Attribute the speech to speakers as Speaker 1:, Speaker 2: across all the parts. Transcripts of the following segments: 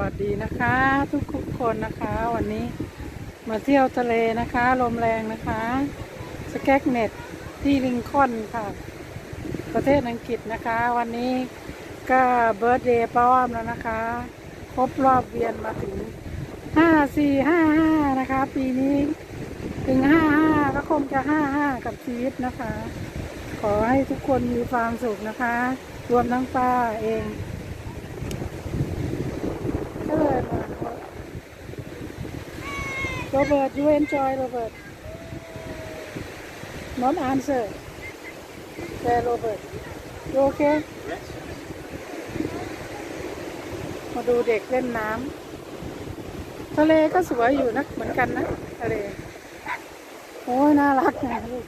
Speaker 1: วัสดีนะคะทุกคนนะคะ วันนี้มาเที่ยวทะเลนะคะ ลมแรงนะคะ สแกกเน็ตที่ลิงคอล์นค่ะ ประเทศอังกฤษนะคะ วันนี้ก็เบิร์ d เดย์ป้อมแล้วนะคะ ครบรอบเวียนมาถึงห้าสี่ห้าห้านะคะ ปีนี้ถึงห้าห้าก็คงจะห้าห้ากับชีวิตนะคะ ขอให้ทุกคนมีความสุขนะคะ รวมทั้งป้าเองก็เลยมา โรเบิร์ต you enjoy โรเบิร์ต not answer แต่โรเบิร์ต you okay มาดูเด็กเล่นน้ำทะเลก็สวยอยู่นะเหมือนกันนะทะเล โอ้ยน่ารักนะลูก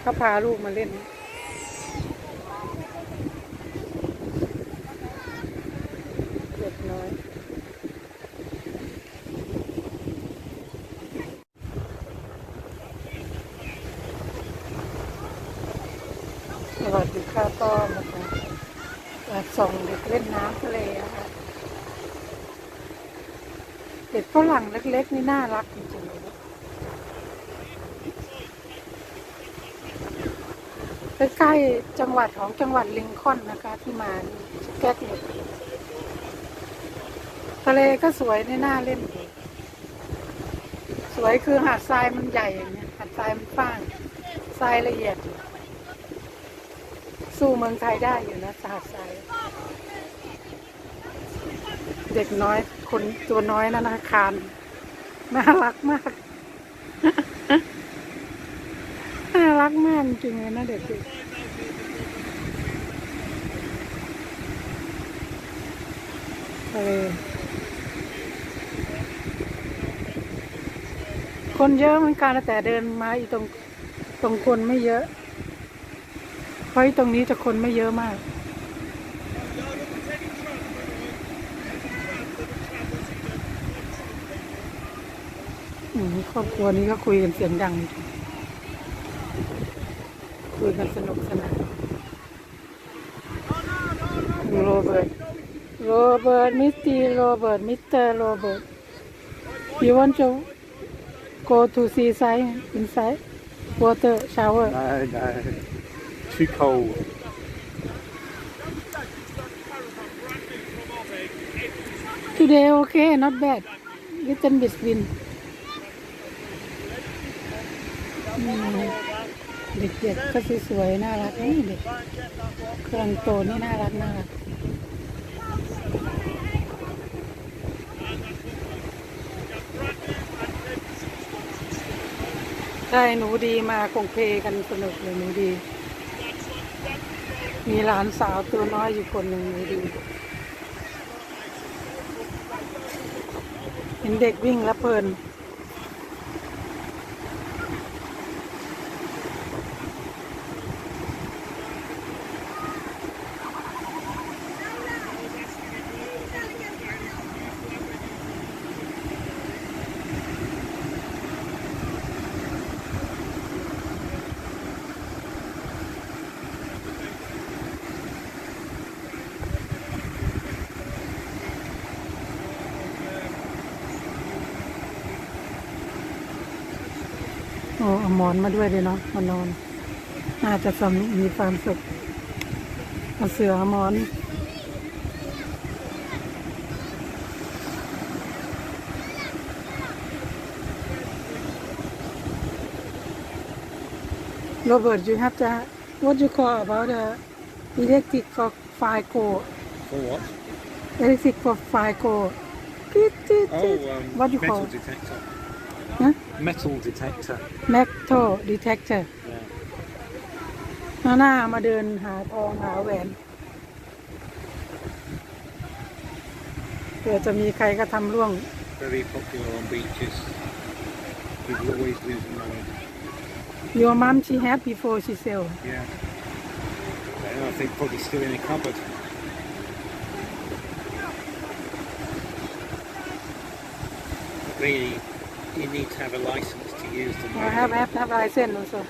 Speaker 1: เขาพาลูกมาเล่น เด็กน้อย สวัส ดีค่ะต้อมาส่งเด็กเล่นน้ำทะเลนะคะเด็กฝรั่งเล็กๆนี่น่ารักจริงๆเลยใกล้ๆจังหวัดของจังหวัดลิงคอนนะคะ ที่มานี่แกเน็ตทะเลก็สวยในหน่าเล่น สวยคือหาดทรายมันใหญ่อย่างเงี้ยหาดทรายมันฟ้างทรายละเอียด สู้เมืองไทยได้อยู่นะสหทรายเด็กน้อยคนตัวน้อยนะนะคารน่ารักมาก น่ารักมากจริงเลยนะเด็กทะเลคนเยอะเหมือนกันแต่เดินมาอีตรงตรงคนไม่เยอะ เพราะตรงนี้จะคนไม่เยอะมาก ครอบครัวนี้ก็คุยกันเสียงดัง คุยกันสนุกสนานโรเบิร์ต โรเบิร์ต มิสตีโรเบิร์ต มิสเตอร์โรเบิร์ต you want to go to seaside inside water shower
Speaker 2: No, no. Too cold.
Speaker 1: Today okay, not bad. Little bit wind. เด็กๆก็สวยๆน่ารักนี่เด็กกำลังโตนี่น่ารักน่ารักใช่หนูดีมาคงเพกันสนุกเลยหนูดี มีหลานสาวตัวน้อยอยู่คนหนึ่งหนูดีเห็นเด็กวิ่งแล้วเพลิน โอ้เอาหมอนมาด้วยเลยเนาะมานอน น่าจะสำมีความสุขเอาเสือเอาหมอน Robert, you have to, what you call about the electric for fire go,
Speaker 2: For what?
Speaker 1: electric for fire go. Beep, beep, beep.
Speaker 2: Oh, um,
Speaker 1: what you
Speaker 2: metal
Speaker 1: call?
Speaker 2: detector.
Speaker 1: Huh?
Speaker 2: Metal detector.
Speaker 1: Metal detector.
Speaker 2: Yeah.
Speaker 1: หน้าหน้ามาเดินหาทองหาแหวนเผื่อจะมีใครก็ทำร่วง
Speaker 2: Very popular on beaches. People always losing money.
Speaker 1: Your mom she had before she sell
Speaker 2: Yeah. And I think probably still in a cupboard. Really, you need to have a license to use them.
Speaker 1: I have have have license also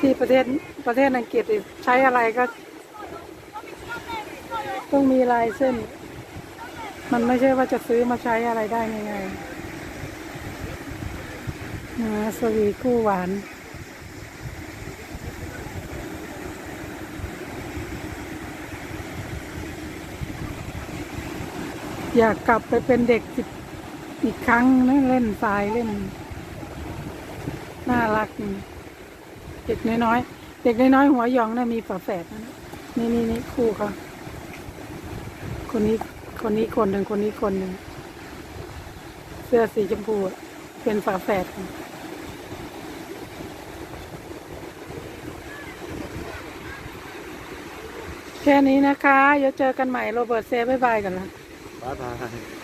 Speaker 1: ที่ประเทศประเทศอังกฤษใช้อะไรก็ ต้องมีลายเส้น มันไม่ใช่ว่าจะซื้อมาใช้อะไรได้ง่ายๆนะสวีคู่หวานอยากกลับไปเป็นเด็กอีก อีกครั้งนะเล่นทรายเล่น น่ารัก เด็กน้อยๆเด็กน้อยๆหัวยองนะ่ะมีฝาแฝดนะนี่นี่นี่คู่เขาคนนี้คนนี้คนหนึ่งคนนี้คนหนึ่งเสื้อสีชมพูเป็นฝาแฝดแค่นี้นะคะ เดี๋ยวเจอกันใหม่โรเบิร์ตเซบายบายกันละ
Speaker 2: Bye bye.